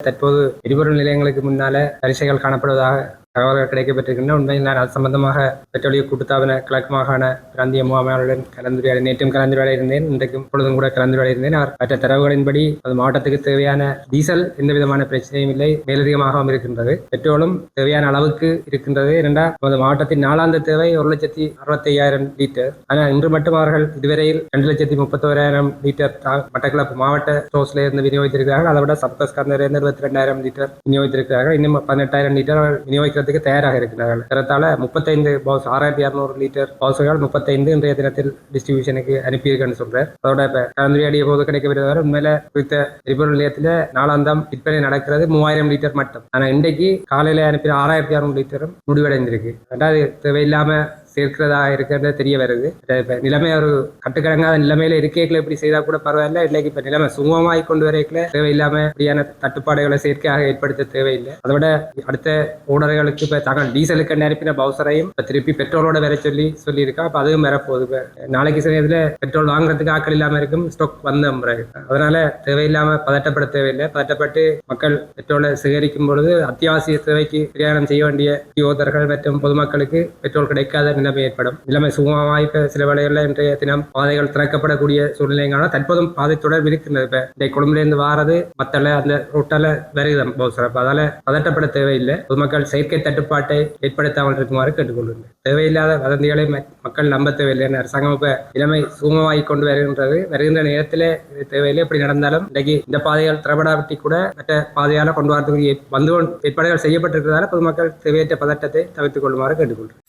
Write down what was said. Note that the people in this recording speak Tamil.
தற்போது எரிபொருள் நிலையங்களுக்கு முன்னால வரிசைகள் காணப்படுவதாக தகவல்கள் கிடைக்கப்பட்டிருக்கின்றன. உண்மையில் நான் அது சம்பந்தமாக பெட்ரோலிய கூட்டுத்தாபன கிழக்கு மாகாண பிராந்திய முகாமையாளருடன் கலந்துரையாடி நேற்றும் கலந்துரையாட இருந்தேன். இன்றைக்கும் பொழுதும் கூட கலந்துரையாட இருந்தேன். அவர் மற்ற தரவுகளின்படி அது மாவட்டத்துக்கு தேவையான டீசல் எந்த விதமான பிரச்சனையும் இல்லை. மேலதிகமாகவும் இருக்கின்றது. பெட்ரோலும் தேவையான அளவுக்கு இருக்கின்றது. இரண்டாம் நமது மாவட்டத்தின் நாளாந்த தேவை ஒரு லட்சத்தி அறுபத்தி ஐயாயிரம் லிட்டர். ஆனால் இன்று மட்டும் அவர்கள் இதுவரையில் ரெண்டு லட்சத்தி முப்பத்தோராயிரம் லிட்டர் தா- மட்டக்களப்பு மாவட்ட ஸ்டோர்ஸ்ல இருந்து விநியோகித்திருக்கிறார்கள். அதை விட சப்தஸ்கர்ல இருந்து இருபத்தி ரெண்டாயிரம் லிட்டர் விநியோகித்திருக்கிறார்கள். இன்னும் பதினெட்டாயிரம் லிட்டர் விநியோகிக்கிறது. விநியோகிக்கிறதுக்கு தயாராக இருக்கிறார்கள். ஏறத்தாழ முப்பத்தைந்து பவுஸ் ஆறாயிரத்தி இரநூறு லிட்டர் பவுசுகள் முப்பத்தைந்து இன்றைய தினத்தில் டிஸ்ட்ரிபியூஷனுக்கு அனுப்பியிருக்கேன்னு சொல்றேன் அதோட இப்ப கலந்துரையாடிய போது கிடைக்கப்பட்டவர் உண்மையில குறித்த எரிபொருள் நிலையத்தில் நாளாந்தம் விற்பனை நடக்கிறது மூவாயிரம் லிட்டர் மட்டும். ஆனா இன்றைக்கு காலையில அனுப்பின ஆறாயிரத்தி அறுநூறு லிட்டரும் முடிவடைந்திருக்கு. ரெண்டாவது தேவையில்லாம சேர்க்கிறதா இருக்கிறத தெரிய வருது. நிலைமை ஒரு கட்டுக்கடங்காத நிலைமையில இருக்கைகளை இப்படி செய்தா கூட பரவாயில்ல. இன்னைக்கு இப்ப நிலைமை சுமமாய் கொண்டு வரைக்கல. தேவையில்லாம இப்படியான தட்டுப்பாடுகளை செயற்கையாக ஏற்படுத்த தேவையில்லை. அதை விட அடுத்த ஓனர்களுக்கு இப்ப தாங்கள் டீசலுக்கு நிரப்பின பவுசரையும் இப்ப திருப்பி பெட்ரோலோட வர சொல்லி சொல்லியிருக்கா. அப்ப அதுவும் வரப்போகுது. நாளைக்கு சமயத்துல பெட்ரோல் வாங்குறதுக்கு ஆக்கள் இல்லாம இருக்கும். ஸ்டாக் வந்த பிறகு அதனால தேவையில்லாம பதட்டப்பட தேவையில்லை. பதட்டப்பட்டு மக்கள் பெட்ரோலை சேகரிக்கும் பொழுது அத்தியாவசிய தேவைக்கு பிரயாணம் செய்ய வேண்டிய யோதர்கள் மற்றும் பொதுமக்களுக்கு பெட்ரோல் கிடைக்காத நிலைமை ஏற்படும். நிலைமை சுகமாக சில வேளைகளில் இன்றைய தினம் பாதைகள் திறக்கப்படக்கூடிய சூழ்நிலைங்கான தற்போதும் பாதை தொடர் இருக்கின்றது இப்ப இந்த கொழும்புல இருந்து வாரது மத்தள அந்த ரூட்டால வருகிறோம் சிறப்பு அதால பதட்டப்பட தேவையில்லை. பொதுமக்கள் செயற்கை தட்டுப்பாட்டை ஏற்படுத்தாமல் இருக்குமாறு கேட்டுக்கொள்கிறேன் தேவையில்லாத வதந்திகளை மக்கள் நம்ப தேவையில்லை. அரசாங்கம் இப்ப நிலைமை சுகமாகி கொண்டு வருகின்றது. வருகின்ற நேரத்தில் இது தேவையில்லை. எப்படி நடந்தாலும் இன்றைக்கு இந்த பாதைகள் திறப்படாவிட்டி கூட மற்ற பாதையால கொண்டு வரதுக்கு வந்து ஏற்பாடுகள் செய்யப்பட்டிருக்கிறதால பொதுமக்கள் தேவையற்ற பதட்டத்தை தவிர்த்துக் கொள்ளுமாறு கேட்டுக்கொள்கிறேன்